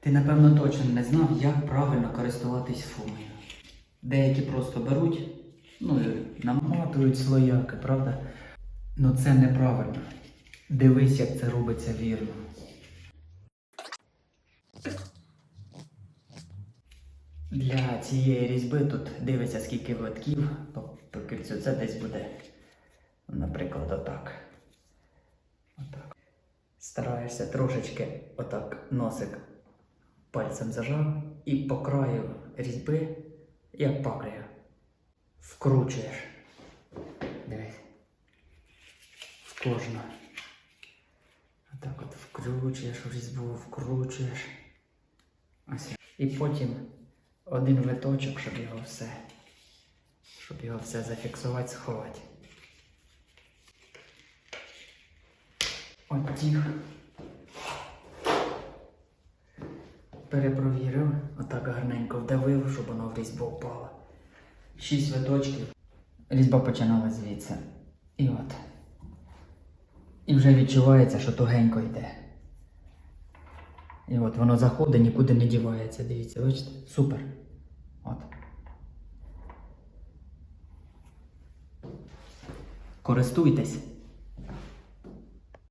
Ти, напевно, точно не знав, як правильно користуватись фумою. Деякі просто беруть, ну і наматують слояки, правда? Ну це неправильно. Дивись, як це робиться вірно. Для цієї різьби тут дивиться, скільки витків по, кільцю. Це десь буде, наприклад, отак. Отак. Стараєшся трошечки отак носик пальцем зажав і по краю різьби, як паклею, вкручуєш. Дивись. В кожну. Отак от вкручуєш в різьбу, вкручуєш. Ось. І потім один виточок, щоб його все, щоб його все зафіксувати, сховати. От тих. Перепровірив, отак гарненько вдавив, щоб воно в різьбу впало. Шість виточків. Різьба починала звідси. І от. І вже відчувається, що тугенько йде. І от воно заходить, нікуди не дівається. Дивіться, бачите? Супер. От. Користуйтесь.